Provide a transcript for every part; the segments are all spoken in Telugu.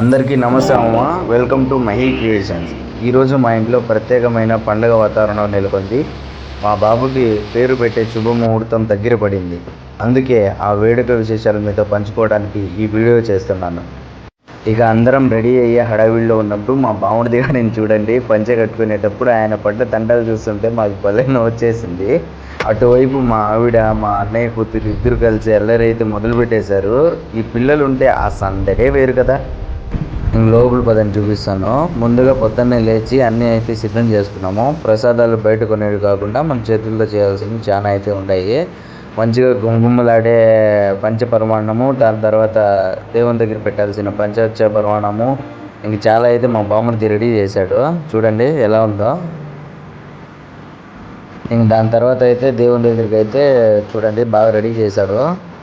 అందరికీ నమస్తే అమ్మ. వెల్కమ్ టు మహీ క్రియేషన్స్ ఈరోజు మా ఇంట్లో ప్రత్యేకమైన పండగ వాతావరణం నెలకొంది. మా బాబుకి పేరు పెట్టే శుభముహూర్తం దగ్గర పడింది. అందుకే ఆ వేడుక విశేషాలు మీతో పంచుకోవడానికి ఈ వీడియో చేస్తున్నాను. ఇక అందరం రెడీ అయ్యే హడావిడిలో ఉన్నప్పుడు మా బావుడిది నేను చూడండి పంచె కట్టుకునేటప్పుడు ఆయన పడ్డ తండలు చూస్తుంటే మాకు భలే వచ్చేసింది అటువైపు మా ఆవిడ మా అన్నయ్య కూతురు ఇద్దరు కలిసి ఎల్లరైతే మొదలు పెట్టేశారు ఈ పిల్లలు ఉంటే ఆ సందడే వేరు కదా. లోపల పదని చూపిస్తాను. ముందుగా పొద్దున్నే లేచి అన్నీ అయితే సిద్ధం చేసుకున్నాము. ప్రసాదాలు బయట కొనేవి కాకుండా మన చేతుల్లో చేయాల్సినవి చాలా అయితే ఉంటాయి. మంచిగా గుమగుమలాడే పంచపరమాణము దాని తర్వాత దేవుని దగ్గర పెట్టాల్సిన పంచోచ్చ పరమాణము. ఇంక చాలా అయితే మా బామ్మర్ది రెడీ చేశాడు. చూడండి ఎలా ఉందో. ఇంక దాని తర్వాత అయితే దేవుని దగ్గరికి అయితే చూడండి బాగా రెడీ చేశాడు.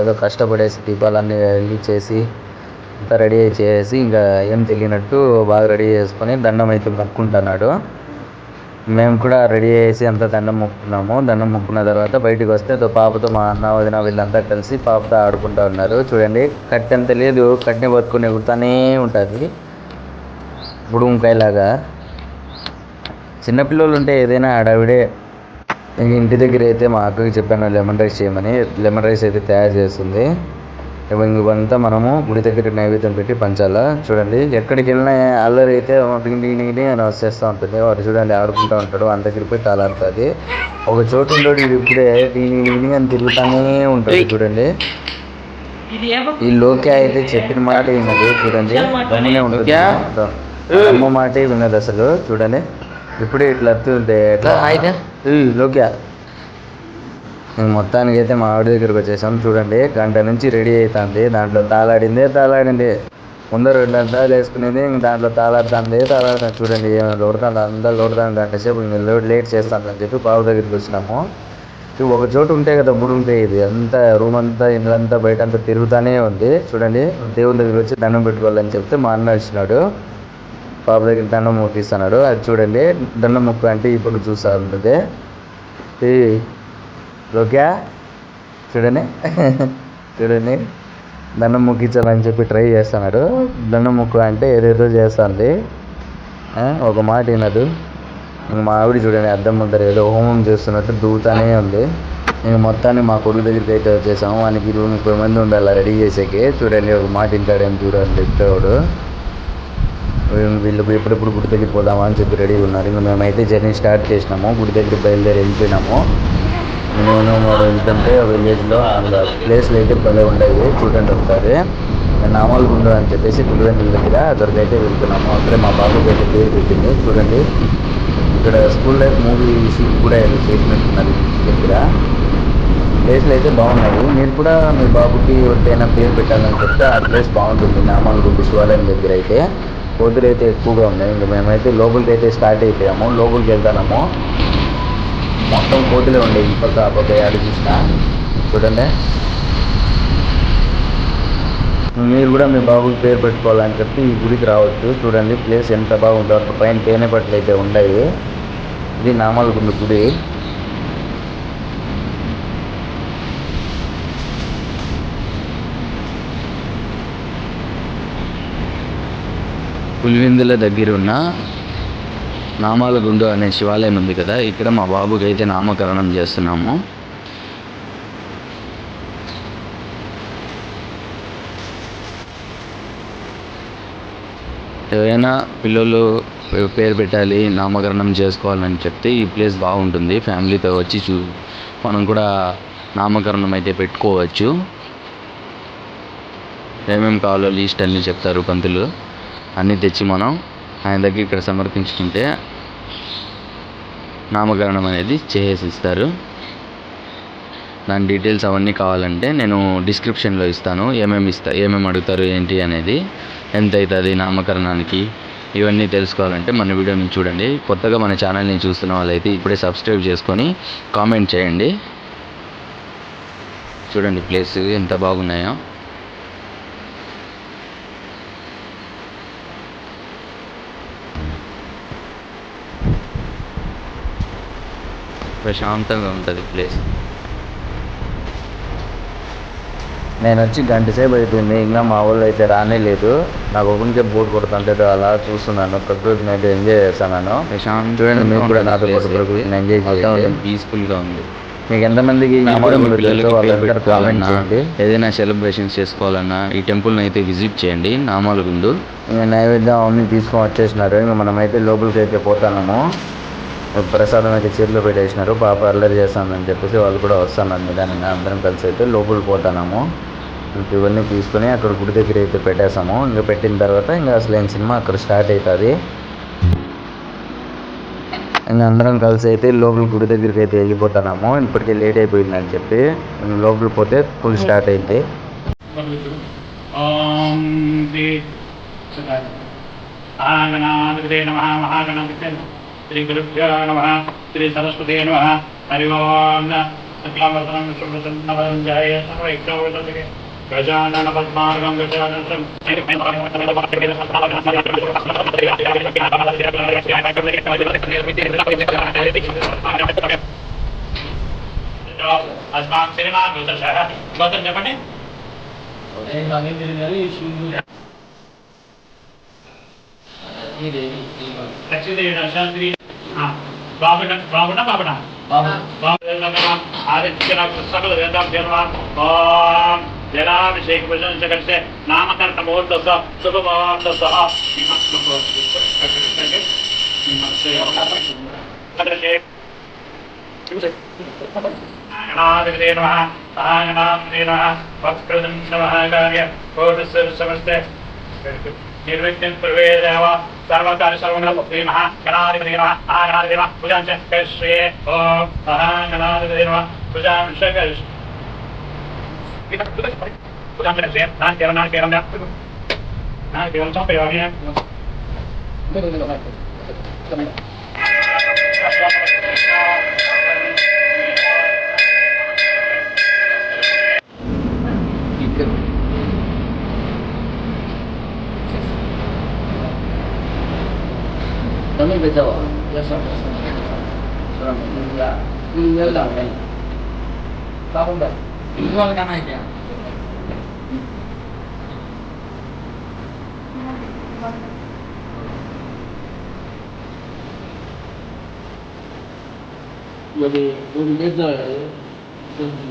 ఏదో కష్టపడేసి దీపాలన్నీ చేసి అంతా రెడీ చేసి ఇంకా ఏం తెలియనట్టు బాగా రెడీ చేసుకొని దండం అయితే మొక్కుంటున్నాడు. మేము కూడా రెడీ చేసి అంతా దండం మొక్కున్నాము దండం మొక్కున్న తర్వాత బయటికి వస్తే పాపతో మా అన్న వదిన వీళ్ళంతా కలిసి పాపతో ఆడుకుంటూ ఉన్నారు. చూడండి కట్టె తెలియదు లేదు కట్టె పట్టుకుని ఎగురుతానే ఉంటుంది. బుడుంకాయలాగా చిన్నపిల్లలు ఉంటే ఏదైనా హడావిడే. ఇంటి దగ్గర అయితే మా అక్కకి చెప్పాను లెమన్ రైస్ చేయమని. లెమన్ రైస్ అయితే తయారు చేస్తుంది. ఇవంతా మనము గుడి దగ్గర నైవేద్యం పెట్టి పంచాలా? చూడండి ఎక్కడికి వెళ్ళినా అల్లరి అయితే డింగ్ డింగ్ డింగ్ అని వచ్చేస్తూ ఉంటుంది. వాడు చూడండి ఆడుకుంటూ ఉంటాడు అంత దగ్గర పోయి తాలాడుతుంది ఒక చోటు ఉండడు ఇది ఇప్పుడే డింగ్ డింగ్ డింగ్ అని తిరుగుతానే ఉంటుంది చూడండి. ఈ లోకే అయితే చెప్పిన మాట విన్నది చూడండి. ఉంటుంది అమ్మ మాటే విన్నది అసలు చూడండి. ఇప్పుడే ఇట్లా వస్తుంటే ఎట్లా? ఏయ్, మొత్తానికి అయితే మా ఆవిడ దగ్గరికి వచ్చేసాం. చూడండి గంట నుంచి రెడీ అవుతుంది దాంట్లో తాళాడిందే తాళాడింది. ముందర రెండు అంతాలు వేసుకునేది ఇంక దాంట్లో తాళాడుతుంది తాళాడుతుంది చూడండి లోడతాను అందరూ లోడతాను గంట సేపు లోడ్ లేట్ చేస్తాను అని చెప్పి బాబు దగ్గరికి వచ్చినాము. ఒక చోటు ఉంటే కదా మూడు ఉంటాయి ఇది. అంతా రూమ్ అంతా ఇల్లంతా బయట అంతా తిరుగుతానే ఉంది. చూడండి దేవుని దగ్గరికి వచ్చి దండం పెట్టుకోవాలని చెప్తే మా అన్న వచ్చినాడు. పాప దగ్గర దండం మొక్కిస్తున్నాడు అది చూడండి దండం మొక్క అంటే ఇప్పుడు చూస్తా ఉంటుంది. ఓకే? చూడండి. చూడండి. దండం ముక్కించాలని చెప్పి ట్రై చేస్తున్నాడు. దండం ముక్కు అంటే ఏదేదో చేస్తుంది. ఒక మాట వినదు. మా ఆవిడ చూడండి అద్దం ముందర ఏదో హోమం చేస్తున్నట్టు దూతానే ఉంది. ఇంక మొత్తాన్ని మా కొడుకు దగ్గరికి అయితే వచ్చేసాము. వానికి ఇరవై ముప్పై మంది ఉండాలి రెడీ చేసేకి. చూడండి ఒక మాట వింటాడేం చూడండి చెప్పేవాడు. వీళ్ళు ఎప్పుడెప్పుడు గుడి దగ్గరికి పోదామా అని చెప్పి రెడీగా ఉన్నారు. ఇంకా మేమైతే జర్నీ స్టార్ట్ చేసినాము. గుడి దగ్గరికి బయలుదేరి వెళ్ళిపోయినాము. నేను మూడు వెళ్తుంటే విలేజ్లో అందులో ప్లేస్లు అయితే భలే ఉండేవి చూడండి ఒకసారి నామాలు గుండు అని చెప్పేసి పులివెందుల దగ్గర అక్కడికి అయితే వెళ్తున్నాము. అక్కడే మా బాబుకి అయితే పేరు పెట్టింది చూడండి. ఇక్కడ స్కూల్ లైఫ్ మూవీ షూట్ కూడా ఏదో చేసినట్టున్నారు దగ్గర. ప్లేస్లు అయితే బాగున్నాయి. మీరు కూడా మీ బాబుకి ఎవరికైనా పేరు పెట్టాలని చెప్తే ఆ ప్లేస్ బాగుంటుంది. నామాల గుండు శివాలయం దగ్గర అయితే. కోతులు అయితే ఎక్కువగా ఉన్నాయి. ఇంకా మేమైతే లోపలికి అయితే స్టార్ట్ అయిపోయాము. లోపలికి వెళ్తాము మొత్తం కోతులే ఉండే ఈ పక్క ఆ పక్క ఏడు చూసినా. చూడండి. మీరు కూడా మీ బాబుకి పేరు పెట్టుకోవాలని చెప్పి ఈ గుడికి రావచ్చు. చూడండి ప్లేస్ ఎంత బాగుందో. అక్కడ పైన తేనె పట్లు అయితే ఉన్నాయి ఇది నామాలకుండ గుడి. పులివెందుల దగ్గర ఉన్న నామాల గుండు అనే శివాలయం ఉంది కదా ఇక్కడ మా బాబుకి అయితే నామకరణం చేస్తున్నాము. ఏవైనా పిల్లలు పేరు పెట్టాలి నామకరణం చేసుకోవాలని చెప్తే ఈ ప్లేస్ బాగుంటుంది. ఫ్యామిలీతో వచ్చి చూ మనం కూడా నామకరణం అయితే పెట్టుకోవచ్చు. ఏమేమి కావాలో లీస్ట్ అన్నీ చెప్తారు పంతులు. అన్నీ తెచ్చి మనం ఆయన దగ్గర ఇక్కడ సమర్పించుకుంటే నామకరణం అనేది చేసిస్తారు దాని డీటెయిల్స్ అవన్నీ కావాలంటే నేను డిస్క్రిప్షన్లో ఇస్తాను. ఏమేమి ఇస్తా ఏమేమి అడుగుతారు ఏంటి అనేది ఎంత అవుతుంది నామకరణానికి ఇవన్నీ తెలుసుకోవాలంటే మన వీడియోని చూడండి. కొత్తగా మన ఛానల్ని చూస్తున్న వాళ్ళైతే ఇప్పుడే సబ్స్క్రైబ్ చేసుకొని కామెంట్ చేయండి. చూడండి ప్లేస్ ఎంత బాగున్నాయో. ప్రశాంతంగా ఉంటుంది ప్లేస్ నేను వచ్చి గంట సేపు అయిపోయింది. ఇంకా మా వాళ్ళు అయితే రానే లేదు. నాకు ఒకరికే బోర్ కొడుతుంటే అలా చూస్తున్నాను. ప్రకృతిని అయితే ఎంజాయ్ చేస్తున్నాను చూడండి మీరు కూడా నాతో ప్రకృతిని ఎంజాయ్ చేయండి. పీస్ఫుల్గా ఉంది. మీకు ఎంతమందికి ఏదైనా సెలబ్రేషన్స్ చేసుకోవాలన్నా ఈ టెంపుల్ అయితే విజిట్ చేయండి. నామాల గుండు ఇంకా నైవేద్యం అవన్నీ తీసుకొని వచ్చేసినారు. ఇంకా మనమైతే లోపలికి అయితే పోతాము ప్రసాదం అయితే చేతిలో పెట్టేసినారు. పాప అల్లరి చేస్తానని చెప్పేసి వాళ్ళు కూడా వస్తున్నారు నిదానంగా. అందరం కలిసి అయితే లోపలికి పోతున్నాము. ఇవన్నీ తీసుకొని అక్కడ గుడి దగ్గర అయితే పెట్టేసాము ఇంకా పెట్టిన తర్వాత ఇంకా అసలు ఏం సినిమా అక్కడ స్టార్ట్ అవుతుంది. ఇంకా అందరం కలిసి అయితే లోపల గుడి దగ్గరికి అయితే వెళ్ళిపోతున్నాము. ఇప్పటికే లేట్ అయిపోయిందని చెప్పి లోపల పోతే ఫుల్ స్టార్ట్ అయింది. మహాగణాధిపతే నమ మహాగణాధిపతే Saya sendiri, rasa sendiri. బాబున బాబున బాబున? సకల వేదాం ఓం జలాభిషేక ప్రశంస కరిస్తే నామకరణ ముహూర్త శుభ ముహూర్త గణాధిపతే నమ గణాధిపతే నమ వక్రదం నమ కార్య కోటిస్తే నిర్విఘ్నం ప్రవేదేవ సర్వకార్య సర్వణ శ్రీ మహా గణాధిపతి నమ మహాగణాధిపతి నమ పూజాంచ కరిష్యే ఓం మహాగణాధిపతి నమ పూజాంచ కరిష్యే పూజాంచ Contohnya berjawab Biasa biasa Seorang India India lah kan Tak pun dah Jualkan aja Jadi, jadi beza ya. Jadi,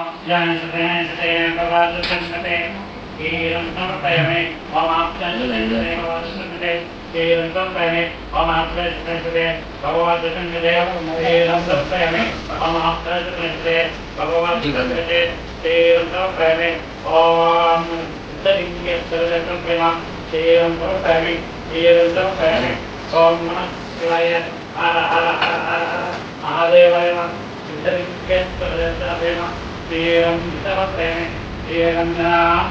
अभ्यांसते भवादसङ्गते ीरं समर्पयामि ममाप्तसङ्गते ीरं समर्पयामि ममाप्तसङ्गते भगवद्सङ्गते ीरं समर्पयामि ममाप्तसङ्गते भगवद्सङ्गते ीरं समर्पयामि ॐ लिङ्गेश्वरसम्प्रणाम् ीरं समर्पयामि ीरं समर्पयामि ॐ नमः शिवाय हर हर हर हर महादेवाय सिद्धलिङ्गेश्वरदेवाय tiềm sa bát tề tiềm na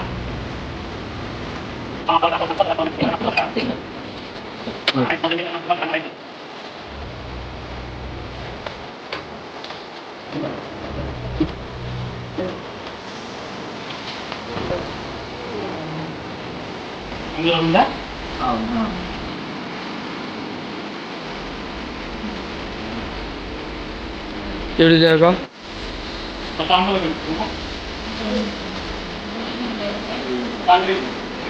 ngừng đó ờ chưa đi ra con? Hara Mahadevaya sedih, sedih, sampai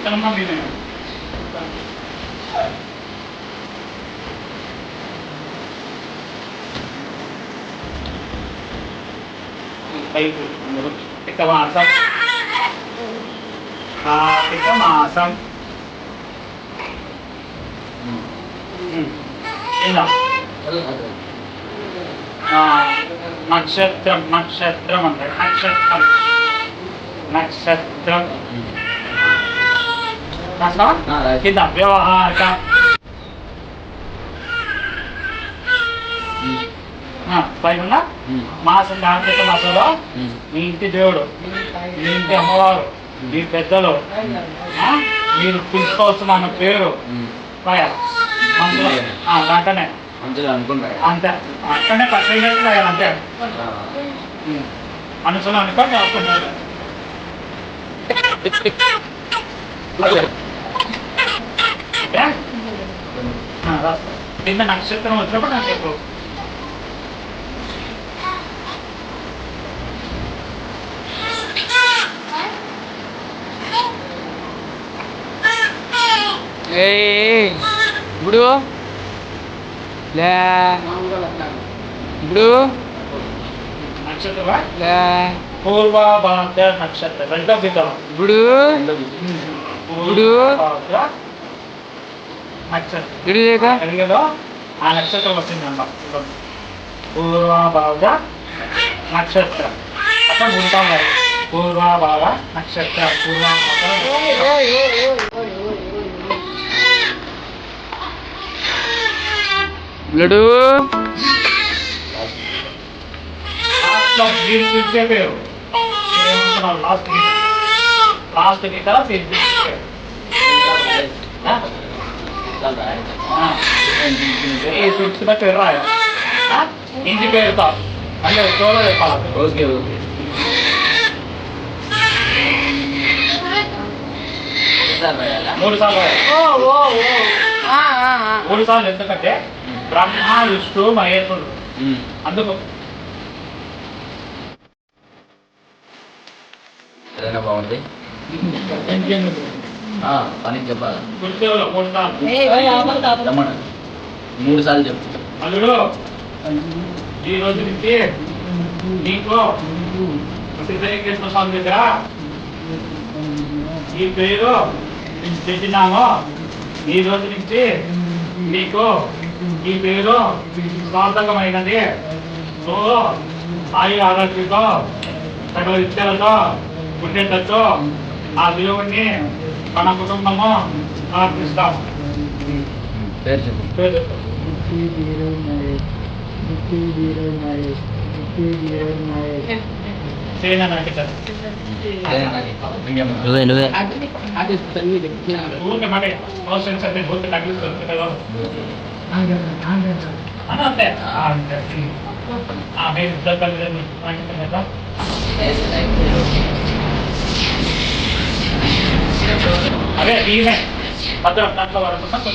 Tiram sampai Tiram అందులో ఉందా నక్షత్రం నక్షత్రం అంటే నక్షత్రం. నక్షత్రం? కింద వ్యవహారిక పైన మాసం కార్తీక మాసంలో? మీ ఇంటి దేవుడు మీ ఇంటి అమ్మవారు మీ పెద్దలు మీరు పేరు. రాయాలి మనసులో ఆ, వెంటనే మంచిగా అనుకుంటా అంతే అక్కడనే పట్టేసినట్టు రాయాలి అంతే ఉం. మనసులో అనుకోండి రాసుకుంటారు ఓకే? ఆ, రాసుకో. కింద నక్షత్రం వచ్చినప్పుడు నాకు చెప్పు ఇప్పుడు లే. ఇప్పుడు? లే. పూర్వభాద్ర నక్షత్రం. రెండో ఇప్పుడు? ఇప్పుడు? తెలుగులో ఆ నక్షత్రం వచ్చిందమ్మ పూర్వభావ నక్షత్రం. అట్లా ఉంటాం పూర్వభావ నక్షత్ర. పూర్వభావ లడు లాస్ట్లో మీరు పిలిచే పేరు ఏమంటున్నావు లాస్ట్ గీత లాస్ట్ గీత మీరు పిలిచే పేరు ఆ? ఆ. ఈ పిలిచిన పేరు రాయ ఇంటి పేరుతో అంటే చోళ చెప్పాలి ఓకే ఓకే మూడు సార్లు రాయాలి. మూడు సార్లు ఎందుకంటే బ్రహ్మ విష్ణు మహేశ్వరుడు. అందుకు ఏదైనా బాగుంది? పని చెప్పాలి. మూడు సార్లు రమ్మను. మూడు సార్లు చెప్పు. అల్లుడు ఈ రోజు నుంచి నీకు స్వామి దగ్గర ఈ పేరు పెట్టినాము ఈ రోజు నుంచి నీకు ఈ పేరు సార్థకమైనది నువ్వు ఆయు ఆరోగ్యంతో సకల విద్యలతో ఉండేటట్టు ఆ దేవుణ్ణి మన కుటుంబము ప్రార్థిస్తాం. పేరు చెప్పు. పేరు చెప్పు. సేన నాటికలు నువ్వే నువ్వే ఊరికే మాట అవసరం సరే ఊరికే తగ్గిస్తుంది కదా అని అంతే ఆ, అంతే ఆ, మీరు ఇద్దరు కలిసి నాటికలు కదా అదే ఈమె భద్రం దాంట్లో వరకు కొంచెం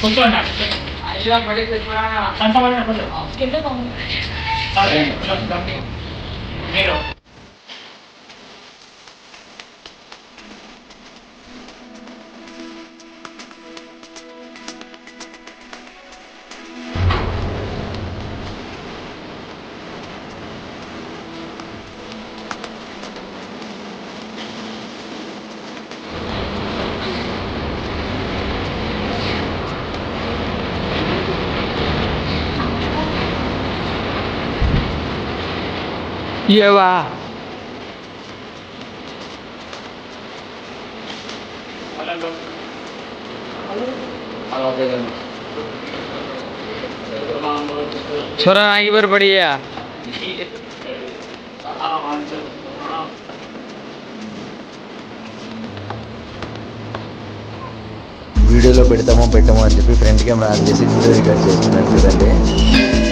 కూర్చోండి అంత సరే మీరు ఏవా छोरा आगे पर बढ़िया వీడియోలో పెడతామో పెట్టామో అని చెప్పి ఫ్రంట్ కెమెరా ఆన్ చేసి వీడియో రికార్డ్ చేస్తున్నాను చూడండి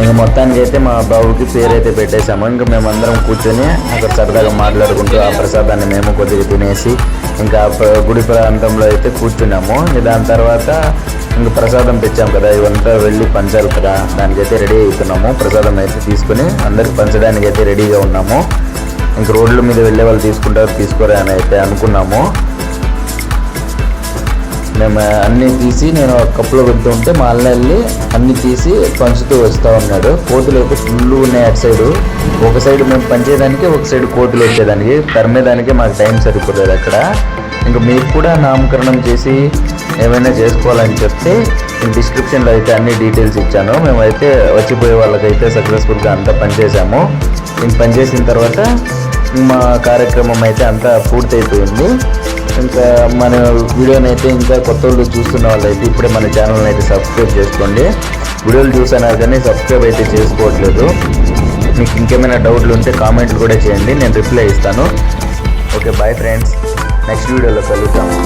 ఇంకా మొత్తానికి అయితే మా బాబుకి పేరు అయితే పెట్టేశాము. ఇంకా మేమందరం కూర్చొని అక్కడ సరదాగా మాట్లాడుకుంటూ ఆ ప్రసాదాన్ని మేము కొద్దిగా తినేసి ఇంకా గుడి ప్రాంతంలో అయితే కూర్చున్నాము. దాని తర్వాత ఇంకా ప్రసాదం తెచ్చాం కదా. ఇవంతా వెళ్ళి పంచాలి కదా. దానికైతే రెడీ అవుతున్నాము. ప్రసాదం అయితే తీసుకుని అందరికి పంచడానికి అయితే రెడీగా ఉన్నాము. ఇంక రోడ్ల మీద వెళ్ళే వాళ్ళు తీసుకుంటారు తీసుకోరా అని అయితే అనుకున్నాము. మేము అన్నీ తీసి నేను కప్పులో పెడుతూ ఉంటే మా అన్న వెళ్ళి అన్నీ తీసి పంచుతూ వస్తూ ఉన్నాడు. కోతులు అయితే ఫుల్ ఉన్నాయి అటు సైడు. ఒక సైడ్ మేము పంచేదానికి ఒక సైడ్ కోతులు వచ్చేదానికి. తరిమేదానికి మాకు టైం సరిపోలేదు అక్కడ. ఇంకా మీకు కూడా నామకరణం చేసి ఏమైనా చేసుకోవాలని చెప్తే నేను డిస్క్రిప్షన్లో అయితే అన్ని డీటెయిల్స్ ఇచ్చాను. మేమైతే వచ్చిపోయే వాళ్ళకైతే సక్సెస్ఫుల్గా అంతా పనిచేసాము ఇంక పనిచేసిన తర్వాత మా కార్యక్రమం అయితే అంతా పూర్తయిపోయింది. ఇంకా మన వీడియోని అయితే ఇంకా కొత్త వాళ్ళు చూస్తున్న వాళ్ళైతే ఇప్పుడే మన ఛానల్ని అయితే సబ్స్క్రైబ్ చేసుకోండి. వీడియోలు చూసాను కానీ సబ్స్క్రైబ్ అయితే చేసుకోవట్లేదు. మీకు ఇంకేమైనా డౌట్లు ఉంటే కామెంట్లు కూడా చేయండి. నేను రిప్లై ఇస్తాను. ఓకే బాయ్ ఫ్రెండ్స్ నెక్స్ట్ వీడియోలో కలుగుతాము